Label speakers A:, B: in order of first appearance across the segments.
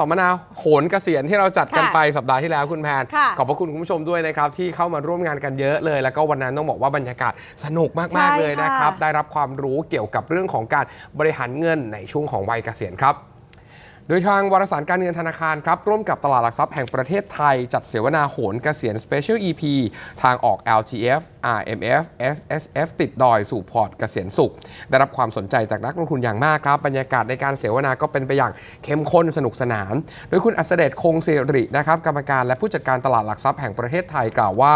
A: สัมมนาโหนเกษียณที่เราจัดกัน
B: ค่ะ
A: ไปสัปดาห์ที่แล้วคุณแพน
B: ค่ะ
A: ขอบพระคุณคุณผู้ชมด้วยนะครับ ที่เข้ามาร่วมงานกันเยอะเลย แล้วก็วันนั้นต้องบอกว่าบรรยากาศสนุก
B: ใช่
A: มาก ๆ เลยนะครับ
B: ค่ะ
A: ได้รับความรู้เกี่ยวกับเรื่องของการบริหารเงินในช่วงของวัยเกษียณครับ โดยทางวารสารการเงินธนาคารครับ ร่วมกับตลาดหลักทรัพย์แห่งประเทศไทย จัดเสวนาโหนเกษียณ Special EP ทางออก LTF RMF SSF ติดดอยสู่พอร์ตเกษียณสุข ได้รับความสนใจจากนักลงทุนอย่างมากครับ บรรยากาศในการเสวนาก็เป็นไปอย่างเข้มข้นสนุกสนาน โดยคุณอัศเดชคงสิรินะครับกรรมการและผู้จัดการตลาดหลักทรัพย์แห่งประเทศไทยกล่าวว่า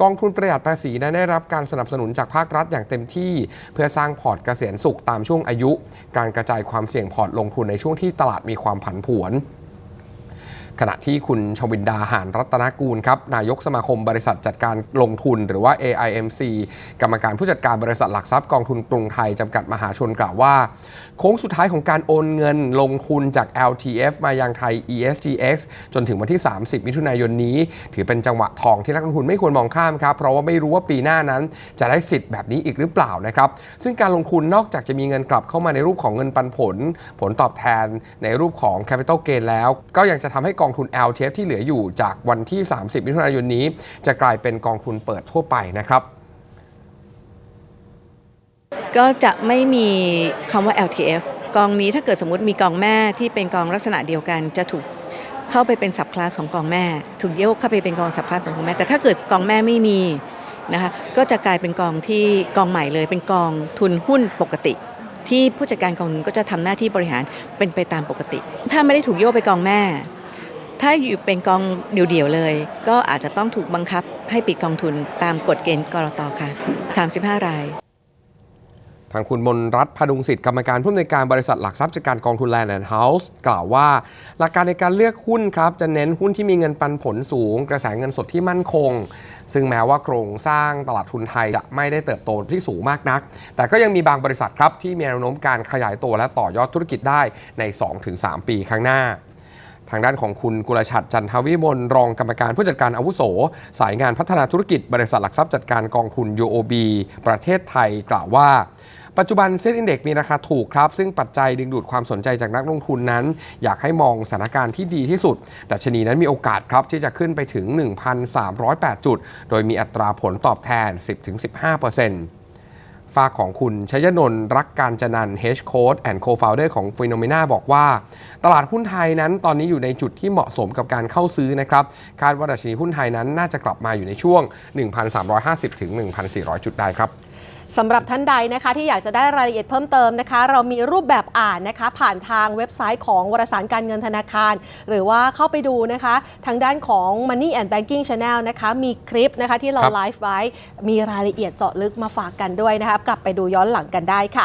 A: กองทุนประหยัดภาษีนั้นได้รับการสนับสนุนจากภาครัฐอย่างเต็มที่ เพื่อสร้างพอร์ตเกษียณสุขตามช่วงอายุ การกระจายความเสี่ยงพอร์ตลงทุนในช่วงที่ตลาดมีความผันผวน ขณะที่คุณชวินดาหานรัตนกูลครับนายกสมาคมบริษัทจัดการลงทุนหรือว่า AIMC กรรมการผู้จัดการบริษัทหลักทรัพย์กองทุนกรุงไทย จำกัดมหาชนกล่าวว่า โค้งสุดท้ายของการโอนเงินลงทุนจาก LTF มายังไทย ESGX จนถึงวันที่ 30 มิถุนายนนี้ ถือเป็นจังหวะทองที่นักลงทุนไม่ควรมองข้ามครับเพราะว่าไม่รู้ว่าปีหน้านั้นจะได้สิทธิ์แบบนี้อีกหรือเปล่านะครับซึ่งการลงทุนนอกจากจะมีเงินกลับเข้ามาในรูปของเงินปันผล ผลตอบแทนในรูปของ Capital Gain แล้ว ก็ยังจะทำให้กององทุน LTF ที่เหลืออยู่จากวันที่ 30 มิถุนายนนี้ จะกลายเป็นกองทุนเปิดทั่วไปนะครับ
C: ก็จะไม่มีคำว่า LTF กองนี้ถ้าเกิดสมมติมีกองแม่ที่เป็นกองลักษณะเดียวกันจะถูกเข้าไปเป็นสับคลาสของกองแม่ ถูกโยกเข้าไปเป็นกองสับคลาสของกองแม่ แต่ถ้าเกิดกองแม่ไม่มีนะคะก็จะกลายเป็นกองที่กองใหม่เลย เป็นกองทุนหุ้นปกติ ที่ผู้จัดการกองก็จะทำหน้าที่บริหารเป็นไปตามปกติ ถ้าไม่ได้ถูกโยกไปกองแม่ ถ้าอยู่เป็นกองเดี่ยวๆเลย ก็อาจจะต้องถูกบังคับให้ปิดกองทุนตามกฎเกณฑ์กรตค่ะ 35 ราย
A: ทางคุณมนรัตน์พดุงสิทธิ์กรรมการผู้อำนวยการบริษัทหลักทรัพย์จัดการกองทุนแลนด์แอนด์เฮาส์กล่าวว่า หลักการในการเลือกหุ้นครับ จะเน้นหุ้นที่มีเงินปันผลสูง กระแสเงินสดที่มั่นคง ซึ่งแม้ว่าโครงสร้างตลาดทุนไทยจะไม่ได้เติบโตที่สูงมากนัก แต่ก็ยังมีบางบริษัทครับที่มีแนวโน้มการขยายตัวและต่อยอดธุรกิจได้ใน 2-3 ปีข้างหน้า ทางด้านของคุณกุลชัดจันทวิมลรองกรรมการผู้จัดการอาวุโส สายงานพัฒนาธุรกิจบริษัทหลักทรัพย์จัดการกองทุน UOB ประเทศไทยกล่าวว่าปัจจุบันเซ็นอินเด็กมีราคาถูกครับ ซึ่งปัจจัยดึงดูดความสนใจจากนักลงทุนนั้น อยากให้มองสถานการณ์ที่ดีที่สุด ดัชนีนั้นมีโอกาสครับ ที่จะขึ้นไปถึง 1,308 จุด โดยมีอัตราผลตอบแทน 10-15% ฝากของคุณชยนนท์รักการจนัน H Code and Co-founder ของ p h e n o m e n a บอกว่า ตลาดหุ้นไทยนั้นตอนนี้อยู่ในจุดที่เหมาะสมกับการเข้าซื้อนะครับ คาดว่าดัชนีหุ้นไทยนั้นน่าจะกลับมาอยู่ในช่วง 1,350 ถึง 1,400 จุดได้ครับ
B: สำหรับท่านใดนะคะที่อยากจะได้รายละเอียดเพิ่มเติมนะคะ เรามีรูปแบบอ่านนะคะ ผ่านทางเว็บไซต์ของวารสารการเงินธนาคาร หรือว่าเข้าไปดูนะคะ ทางด้านของ Money and Banking Channel นะคะมีคลิปนะคะที่เรา
A: ครับ
B: ไลฟ์ไว้มีรายละเอียดเจาะลึกมาฝากกันด้วยนะคะกลับไปดูย้อนหลังกันได้ค่ะ